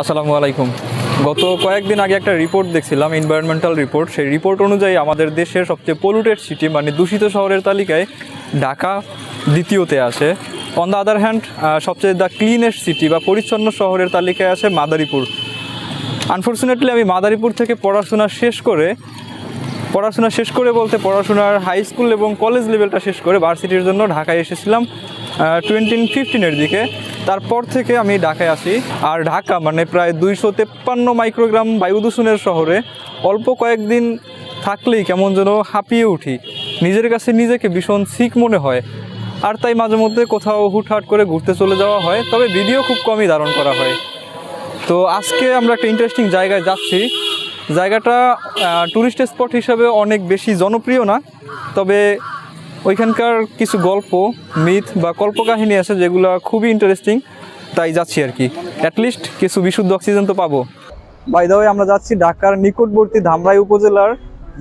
আসসালামু আলাইকুম। গত কয়েকদিন আগে একটা রিপোর্ট দেখছিলাম এনভায়রনমেন্টাল রিপোর্ট সেই রিপোর্ট অনুযায়ী আমাদের দেশের সবচেয়ে পলুটেড সিটি মানে দূষিত শহরের তালিকায় ঢাকা দ্বিতীয়তে আসে অন দ্য আদার হ্যান্ড সবচেয়ে দ্য ক্লিনেস্ট সিটি বা পরিচ্ছন্ন শহরের তালিকায় আছে মাদারীপুর। আনফর্চুনেটলি আমি মাদারীপুর থেকে পড়াশোনা শেষ করে, পড়াশোনা শেষ করে বলতে পড়াশোনার হাই স্কুল এবং কলেজ লেভেলটা শেষ করে ভার্সিটির জন্য ঢাকায় এসেছিলাম টোয়েন্টিন ফিফটিনের দিকে। তারপর থেকে আমি ঢাকায় আসি। আর ঢাকা মানে প্রায় দুইশো তেপ্পান্ন মাইক্রোগ্রাম বায়ু দূষণের শহরে অল্প কয়েকদিন থাকলেই কেমন যেন হাঁপিয়ে উঠি। নিজের কাছে নিজেকে ভীষণ সিক মনে হয়। আর তাই মাঝে মধ্যে কোথাও হুটহাট করে ঘুরতে চলে যাওয়া হয়, তবে ভিডিও খুব কমই ধারণ করা হয়। তো আজকে আমরা একটা ইন্টারেস্টিং জায়গায় যাচ্ছি। জায়গাটা ট্যুরিস্ট স্পট হিসাবে অনেক বেশি জনপ্রিয় না, তবে ওইখানকার কিছু গল্প, মিথ বা কল্পকাহিনী আছে যেগুলো খুবই ইন্টারেস্টিং তাই যাচ্ছি আর কি। অ্যাটলিস্ট কিছু বিশুদ্ধ অক্সিজেন তো পাবো। বাই দ্য আমরা যাচ্ছি ঢাকার নিকটবর্তী ধামরাই উপজেলার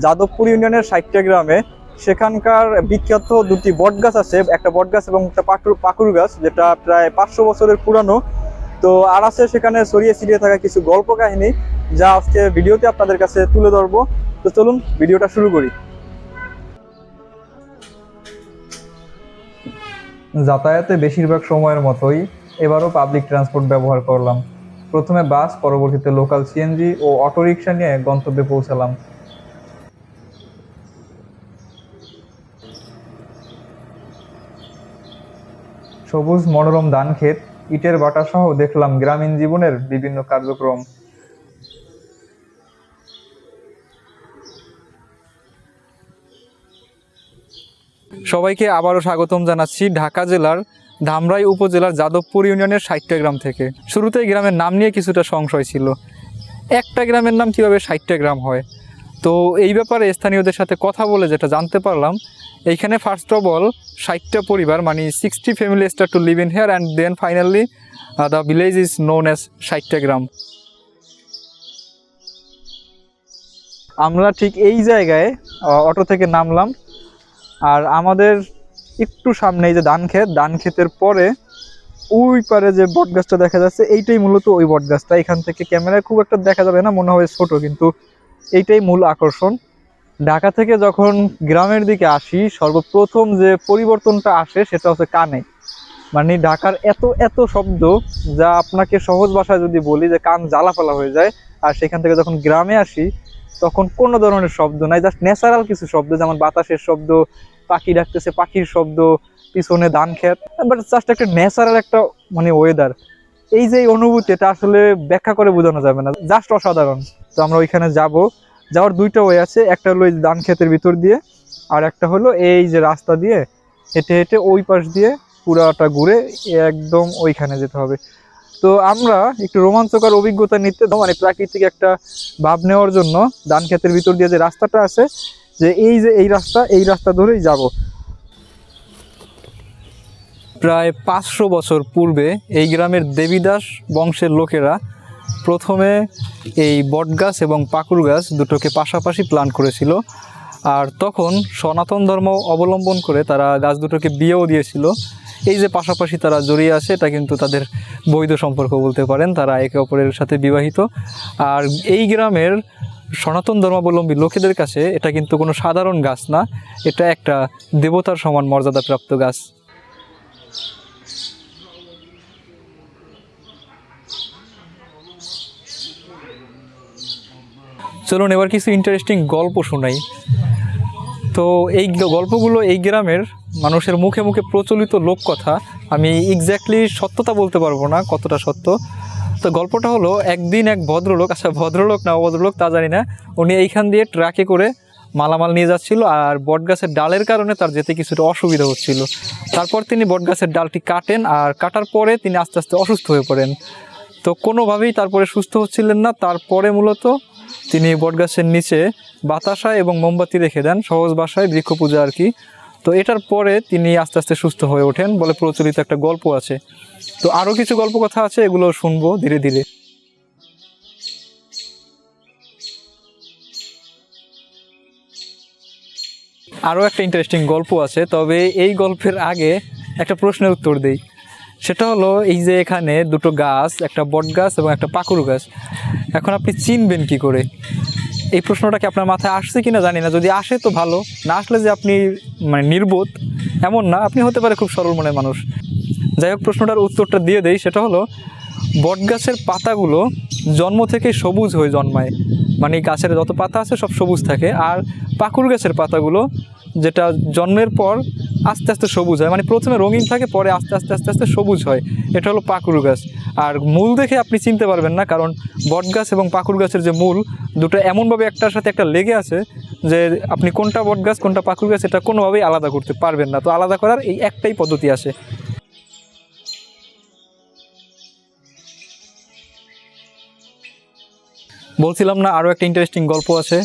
যাদবপুর ইউনিয়নের ষাটটা গ্রামে। সেখানকার বিখ্যাত দুটি বট গাছ আছে, একটা বট গাছ এবং একটা পাকুর পাকুর গাছ, যেটা প্রায় পাঁচশো বছরের পুরানো। তো আর আছে সেখানে ছড়িয়ে ছিটিয়ে থাকা কিছু গল্প কাহিনী যা আজকে ভিডিওতে আপনাদের কাছে তুলে ধরবো। তো চলুন, ভিডিওটা শুরু করি। যাতায়াতে বেশিরভাগ সময়ের মতোই এবারও পাবলিক ট্রান্সপোর্ট ব্যবহার করলাম। প্রথমে বাস পরবর্তীতে লোকাল সিএনজি ও অটোরিকশা নিয়ে গন্তব্যে পৌঁছালাম। সবুজ মনোরম ধান ক্ষেত ইটের বাটা সহ দেখলাম গ্রামীণ জীবনের বিভিন্ন কার্যক্রম। সবাইকে আবারও স্বাগতম জানাচ্ছি ঢাকা জেলার ধামরাই উপজেলার যাদবপুর ইউনিয়নের ষাটটা গ্রাম থেকে। শুরুতে গ্রামের নাম নিয়ে কিছুটা সংশয় ছিল। একটা গ্রামের নাম কীভাবে ষাটটা গ্রাম হয়? তো এই ব্যাপারে স্থানীয়দের সাথে কথা বলে যেটা জানতে পারলাম এইখানে ফার্স্ট অফ অল ষাটটা পরিবার মানে sixty family start to live in here and then finally the village is known as ষাটটা গ্রাম। আমরা ঠিক এই জায়গায় আহ, অটো থেকে নামলাম। আর আমাদের একটু সামনে এই যে ধান ক্ষেত, ধান ক্ষেতের পরে ওই পারে যে বট গাছটা দেখা যাচ্ছে, এইটাই মূলত ওই বট গাছটা। এখান থেকে ক্যামেরায় খুব একটা দেখা যাবে না, মনে হয় ছোট, কিন্তু এইটাই মূল আকর্ষণ। ঢাকা থেকে যখন গ্রামের দিকে আসি, সর্বপ্রথম যে পরিবর্তনটা আসে সেটা হচ্ছে কানে। মানে ঢাকার এত এত শব্দ যা আপনাকে সহজ ভাষায় যদি বলি যে কান জ্বালাফালা হয়ে যায়, আর সেখান থেকে যখন গ্রামে আসি, তখন কোনো ধরনের শব্দ নাই জাস্ট ন্যাচারাল কিছু শব্দ, যেমন বাতাসের শব্দ পাখি ডাকতেছে, পাখির শব্দ, পিছনে ধান ক্ষেত। বাট জাস্ট একটা ন্যাচারাল একটা মানে ওয়েদার এই যে অনুভূতি, এটা আসলে ব্যাখ্যা করে বোঝানো যাবে না। জাস্ট অসাধারণ। তো আমরা ওইখানে যাব। যাওয়ার দুইটা ওয়ে আছে। একটা হলো এই ধান ক্ষেতের ভিতর দিয়ে, আর একটা হলো এই যে রাস্তা দিয়ে, হেঁটে হেঁটে ওই পাশ দিয়ে পুরাটা ঘুরে একদম ওইখানে যেতে হবে। তো আমরা একটু রোমাঞ্চকর অভিজ্ঞতা নিতে মানে প্রাকৃতিক একটা ভাব নেওয়ার জন্য ধান ক্ষেতের ভিতর দিয়ে যে রাস্তাটা আছে যে এই যে এই রাস্তা এই রাস্তা ধরেই যাব। প্রায় পাঁচশো বছর পূর্বে এই গ্রামের দেবীদাস বংশের লোকেরা প্রথমে এই বটগাছ এবং পাকুর গাছ দুটোকে পাশাপাশি প্ল্যান করেছিল আর তখন সনাতন ধর্ম অবলম্বন করে তারা গাছ দুটোকে বিয়েও দিয়েছিল। এই যে পাশাপাশি তারা জড়িয়ে আছে, এটা কিন্তু তাদের বৈধ সম্পর্ক বলতে পারেন, তারা একে অপরের সাথে বিবাহিত। আর এই গ্রামের সনাতন ধর্মাবলম্বী লোকেদের কাছে এটা কিন্তু কোনো সাধারণ গাছ না, এটা একটা দেবতার সমান মর্যাদাপ্রাপ্ত গাছ। চলুন এবার কিছু ইন্টারেস্টিং গল্প শোনাই। তো এই গল্পগুলো এই গ্রামের মানুষের মুখে মুখে প্রচলিত লোককথা, আমি এক্স্যাক্টলি সত্যতা বলতে পারব না কতটা সত্য। তো গল্পটা হলো, একদিন এক ভদ্রলোক আচ্ছা ভদ্রলোক না অভদ্রলোক তা জানি না, উনি এইখান দিয়ে ট্রাকে করে মালামাল নিয়ে যাচ্ছিল আর বটগাছের ডালের কারণে তার যেতে কিছুটা অসুবিধা হচ্ছিল। তারপর তিনি বটগাছের ডালটি কাটেন আর কাটার পরে তিনি আস্তে আস্তে অসুস্থ হয়ে পড়েন। তো কোনোভাবেই তারপরে সুস্থ হচ্ছিলেন না, তারপরে মূলত তিনি বটগাছের নিচে বাতাসা এবং মোমবাতি রেখে দেন, সহজ বাসায় বৃক্ষ পূজা আর কি। তো এটার পরে তিনি আস্তে আস্তে সুস্থ হয়ে ওঠেন বলে প্রচলিত একটা গল্প আছে। তো আরও কিছু গল্প কথা আছে, এগুলো শুনব ধীরে ধীরে। আরও একটা ইন্টারেস্টিং গল্প আছে, তবে এই গল্পের আগে একটা প্রশ্নের উত্তর দেই। সেটা হলো এই যে এখানে দুটো গাছ, একটা বট গাছ এবং একটা পাকুর গাছ। এখন আপনি চিনবেন কি করে? এই প্রশ্নটা কি আপনার মাথায় আসছে কিনা জানি না। যদি আসে তো ভালো। না আসলে যে আপনি মানে নির্বোধ, এমন না। আপনি হতে পারে খুব সরল মনের মানুষ। যাই হোক, প্রশ্নটার উত্তরটা দিয়ে দেই। সেটা হলো বটগাছের পাতাগুলো জন্ম থেকে সবুজ হয়ে জন্মায়। মানে গাছের যত পাতা আছে সব সবুজ থাকে। আর পাকুর গাছের পাতাগুলো যেটা জন্মের পর আস্তে আস্তে সবুজ হয়। মানে প্রথমে রঙিন থাকে, পরে আস্তে আস্তে আস্তে আস্তে সবুজ হয়। এটা হলো পাকুর গাছ। আর মূল দেখে আপনি চিনতে পারবেন না, কারণ বট গাছ এবং পাকুর গাছের যে মূল, দুটো এমনভাবে একটার সাথে একটা লেগে আছে যে আপনি কোনটা বট গাছ, কোনটা পাকুর গাছ, এটা কোনোভাবেই আলাদা করতে পারবেন না। তো আলাদা করার এই একটাই পদ্ধতি আছে। বলছিলাম না আরও একটা ইন্টারেস্টিং গল্প আছে।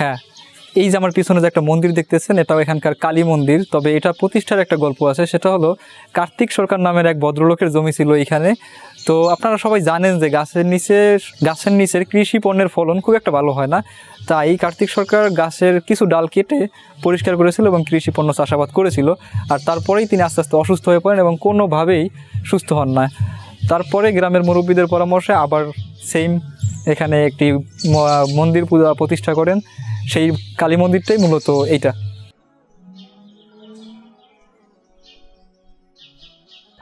হ্যাঁ এই যে আমার পিছনে যে একটা মন্দির দেখতেছেন, এটাও এখানকার কালী মন্দির। তবে এটা প্রতিষ্ঠার একটা গল্প আছে, সেটা হলো কার্তিক সরকার নামের এক ভদ্রলোকের জমি ছিল এখানে। তো আপনারা সবাই জানেন যে গাছের নিচে, গাছের নিচের কৃষি পণ্যের ফলন খুব একটা ভালো হয় না। তাই কার্তিক সরকার গাছের কিছু ডাল কেটে পরিষ্কার করেছিল এবং কৃষি পণ্য চাষাবাদ করেছিল। আর তারপরেই তিনি আস্তে আস্তে অসুস্থ হয়ে পড়েন এবং কোনোভাবেই সুস্থ হন না। তারপরে গ্রামের মুরব্বীদের পরামর্শে আবার সেম এখানে একটি মন্দির পূজা প্রতিষ্ঠা করেন। সেই কালী মন্দিরটাই মূলত এইটা।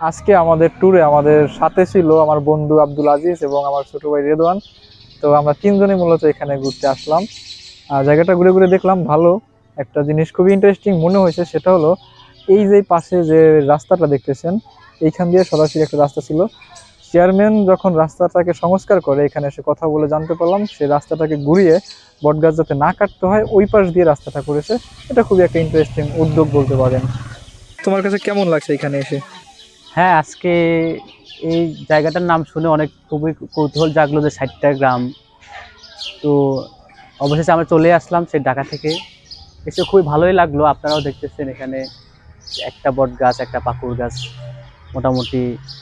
আজকে আমাদের ট্যুরে আমাদের সাথে ছিল আমার বন্ধু আব্দুল আজিজ এবং আমার ছোট ভাই রেদওয়ান। তো আমরা তিনজনই মূলত এখানে ঘুরতে আসলাম। আর জায়গাটা ঘুরে ঘুরে দেখলাম, ভালো। একটা জিনিস খুবই ইন্টারেস্টিং মনে হয়েছে, সেটা হলো এই যে পাশে যে রাস্তাটা দেখতেছেন, এইখান দিয়ে সরাসরি একটা রাস্তা ছিল। চেয়ারম্যান যখন রাস্তাটাকে সংস্কার করে এখানে এসে কথা বলে জানতে পারলাম সে রাস্তাটাকে ঘুরিয়ে বটগাছ যাতে না কাটতে হয় ওই পাশ দিয়ে রাস্তাটা করেছে। এটা খুবই একটা ইন্টারেস্টিং উদ্যোগ বলতে পারেন। তোমার কাছে কেমন লাগছে এখানে এসে? হ্যাঁ আজকে এই জায়গাটার নাম শুনে অনেক খুবই কৌতূহল জাগলো যে ষাটটা গ্রাম। তো অবশেষে আমরা চলে আসলাম সেই ঢাকা থেকে। এসে খুবই ভালোই লাগল আপনারাও দেখতেছেন এখানে একটা বট গাছ একটা পাকুর গাছ মোটামুটি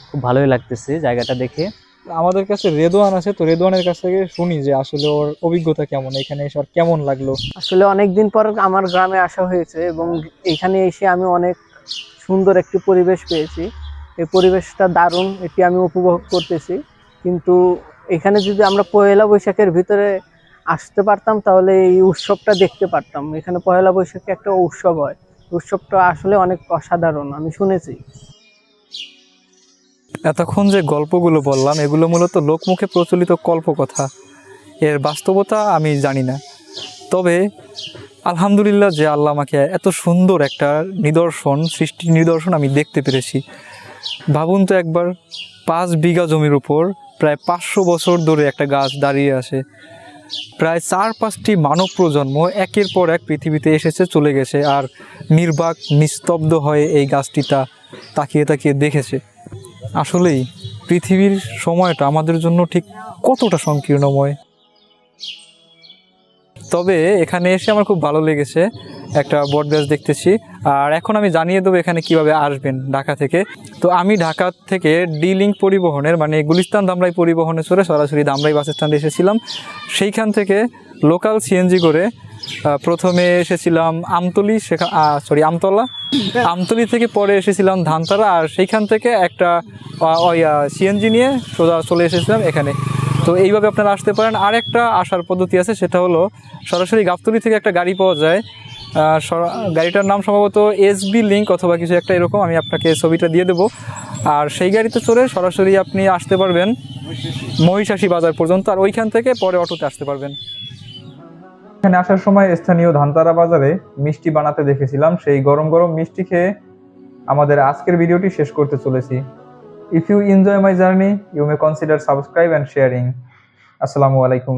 খুব ভালোই লাগতেছে জায়গাটা দেখে। আমাদের কাছে রেদোয়ান আছে তো রেদোয়ানের কাছ থেকে শুনি যে আসলে ওর অভিজ্ঞতা কেমন এখানে এসে ওর কেমন লাগল? আসলে অনেক দিন পর আমার গ্রামে আসা হয়েছে এবং এখানে এসে আমি অনেক সুন্দর একটি পরিবেশ পেয়েছি। এই পরিবেশটা দারুণ এটি আমি উপভোগ করতেছি। কিন্তু এখানে যদি আমরা পয়লা বৈশাখের ভিতরে আসতে পারতাম তাহলে এই উৎসবটা দেখতে পারতাম। এখানে পয়লা বৈশাখে একটা উৎসব হয়। উৎসবটা আসলে অনেক অসাধারণ আমি শুনেছি। এতক্ষণ যে গল্পগুলো বললাম, এগুলো মূলত লোকমুখে প্রচলিত কল্পকথা। এর বাস্তবতা আমি জানি না। তবে আলহামদুলিল্লাহ যে আল্লাহ আমাকে এত সুন্দর একটা নিদর্শন সৃষ্টির নিদর্শন আমি দেখতে পেরেছি। ভাবুন তো একবার, পাঁচ বিঘা জমির উপর প্রায় পাঁচশো বছর ধরে একটা গাছ দাঁড়িয়ে আছে। প্রায় চার পাঁচটি মানব প্রজন্ম একের পর এক পৃথিবীতে এসেছে, চলে গেছে আর নির্বাক, নিস্তব্ধ হয়ে এই গাছটিটা তাকিয়ে তাকিয়ে দেখেছে। আসলেই পৃথিবীর সময়টা আমাদের জন্য ঠিক কতটা সংকীর্ণময়। তবে এখানে এসে আমার খুব ভালো লেগেছে একটা বট গাছ দেখতেছি। আর এখন আমি জানিয়ে দেবো এখানে কীভাবে আসবেন ঢাকা থেকে। তো আমি ঢাকা থেকে ডি লিঙ্ক পরিবহনের মানে গুলিস্তান ধামরাই পরিবহনে চড়ে সরাসরি ধামরাই বাস স্ট্যান্ডে এসেছিলাম। সেইখান থেকে লোকাল সিএনজি করে প্রথমে এসেছিলাম আমতলি সেখান সরি আমতলা। আমতলি থেকে পরে এসেছিলাম ধানতারা, আর সেইখান থেকে একটা সিএনজি নিয়ে সোজা চলে এসেছিলাম এখানে। তো এইভাবে আপনারা আসতে পারেন। আর একটা আসার পদ্ধতি আছে, সেটা হলো সরাসরি গাবতলি থেকে একটা গাড়ি পাওয়া যায়। গাড়িটার নাম সম্ভবত এসবি লিঙ্ক অথবা কিছু একটা এরকম, আমি আপনাকে ছবিটা দিয়ে দেবো। আর সেই গাড়িতে চড়ে সরাসরি আপনি আসতে পারবেন মহিষাসী বাজার পর্যন্ত, আর ওইখান থেকে পরে অটোতে আসতে পারবেন। এখানে আসার সময় স্থানীয় ধানতারা বাজারে মিষ্টি বানাতে দেখেছিলাম। সেই গরম গরম মিষ্টি খেয়ে আমাদের আজকের ভিডিওটি শেষ করতে চলেছি। If you enjoy my journey you may consider subscribe and sharing আসসালামু আলাইকুম।